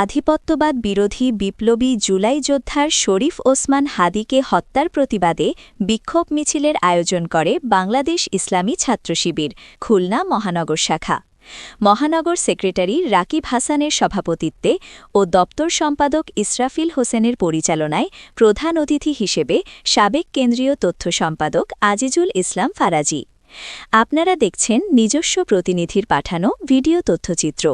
আধিপত্যবাদ বিরোধী বিপ্লবী জুলাই যোদ্ধার শরীফ ওসমান হাদিকে হত্যার প্রতিবাদে বিক্ষোভ মিছিলের আয়োজন করে বাংলাদেশ ইসলামী ছাত্র শিবির, খুলনা মহানগর শাখা। মহানগর সেক্রেটারি রাকিব হাসানের সভাপতিত্বে ও দপ্তর সম্পাদক ইসরাফিল হোসেনের পরিচালনায় প্রধান অতিথি হিসেবে সাবেক কেন্দ্রীয় তথ্য সম্পাদক আজিজুল ইসলাম ফারাজি। আপনারা দেখছেন নিজস্ব প্রতিনিধির পাঠানো ভিডিও তথ্যচিত্র।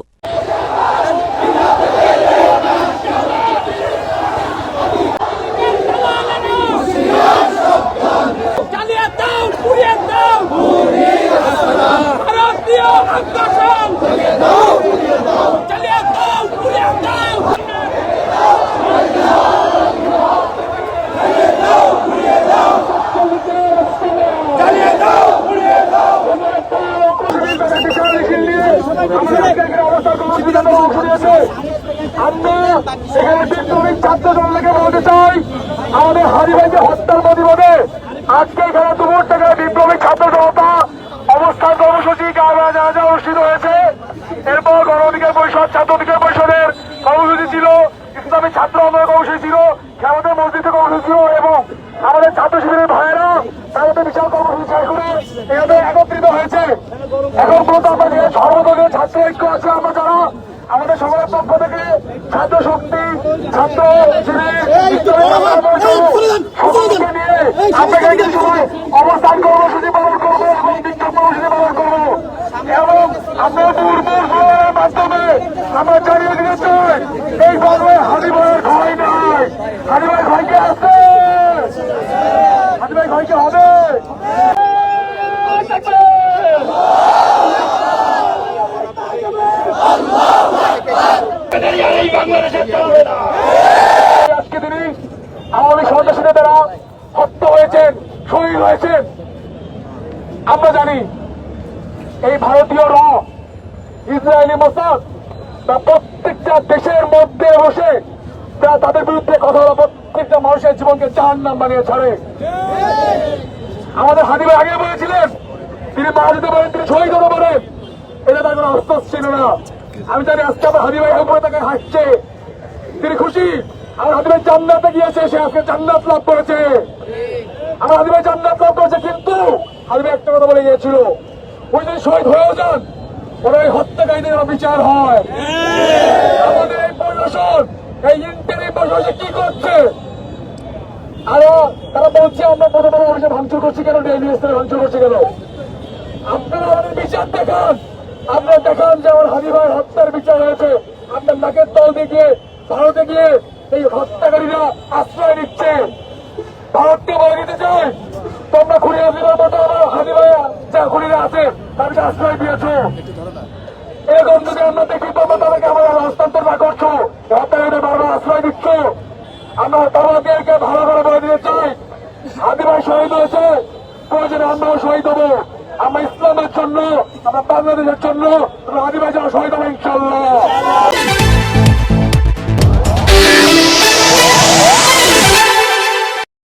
এখানে বিপ্লবী ছাত্র দলকে বলতে চাই, আমাদের হারি ভাইকে হত্যার প্রতিবাদে আজকে এখানে দুপুর থেকে বিপ্লবী ছাত্র জনতা অবস্থান কর্মসূচি অনুষ্ঠিত হয়েছে। এরপর গণ অধিকার পরিষদ ছাত্র পরিষদের কর্মসূচি ছিল, ইসলামী ছাত্র আন্দোলন কর্মসূচি ছিল আমাদের মসজিদে কর্মসূচি এবং আমাদের ছাত্র শিবিরের ভাইয়েরা তাদের বিশাল কর্মসূচি শেষ করে এখানে একত্রিত হয়েছে। এখন পর্যন্ত আমরা যে ছাত্র ঐক্য আছে, আমরা যারা আমাদের সবার পক্ষ থেকে ছাত্র শক্তি ছাত্র অবস্থান কর্মসূচি পালন করব এবং বিক্ষোভ কর্মসূচি পালন করব। এবং আমরা সময়ের মাধ্যমে আমরা জানিয়ে দিতে চাই এই পর্বে হাজি ভাইয়ের ভয় আজকে তিনি আওয়ামী সন্ত্রাসীদের দ্বারা হত্যা হয়েছেন শহীদ হয়েছেন আমরা জানি এই ভারতীয় র ইসরায়েলি মোসাদ বা প্রত্যেকটা দেশের মধ্যে বসে যা তাদের বিরুদ্ধে কথা বলা প্রত্যেকটা মানুষের জীবনকে চার নাম বানিয়ে ছাড়ে আমাদের হাদিবে আগে বলেছিলেন তিনি মারা যেতে তিনি শহীদ হতে পারেন এটা তার কোনো আশ্বাস ছিল না আমি জানি আজকে আমার ভাইয়ের উপরে তাকে হাসছে তিনি খুশি? হাদি ভাই জান্নাতে গিয়েছে, সে আজকে জান্নাত লাভ করেছে। হাদি ভাই জান্নাত লাভ করেছে, কিন্তু ভাই একটা কথা বলে গিয়েছিল, ওই যদি শহীদ হয়েও যান, ওরা ওই হত্যাকারীদের বিচার হয়। আমাদের এই প্রশাসন, এই ইন্টারিম প্রশাসন কি করছে? আরও তারা বলছে, আমরা বড় বড় অফিসে ভাঙচুর করছি কেন? ডেইলি স্থানে ভাঙচুর করছি কেন? আপনারা আমাদের বিচার দেখান। আপনারা দেখান যে আমার হাজি ভাই হত্যার বিচার হয়েছে। আপনার নাকের তল দিয়ে ভারতে গিয়ে এই হত্যাকারীরা আশ্রয় নিচ্ছে। ভারতকে বলে দিতে চাই, তোমরা খুনি হাসিনার মতো আমার হাজি ভাই যা খুনিরা আছে তাদেরকে আশ্রয় দিয়েছ এরকম যদি আমরা দেখি, তোমরা তাদেরকে আমরা হস্তান্তর না করছ হত্যাকারীদের বারবার আশ্রয় দিচ্ছ আমরা তোমাদেরকে ভালো করে বলে দিতে চাই ভাই শহীদ হয়েছে, প্রয়োজনে আমরাও শহীদ হব। আমরা ইসলামের জন্য, আমরা বাংলাদেশের জন্য ভাই যেন শহীদ হব ইনশাল্লাহ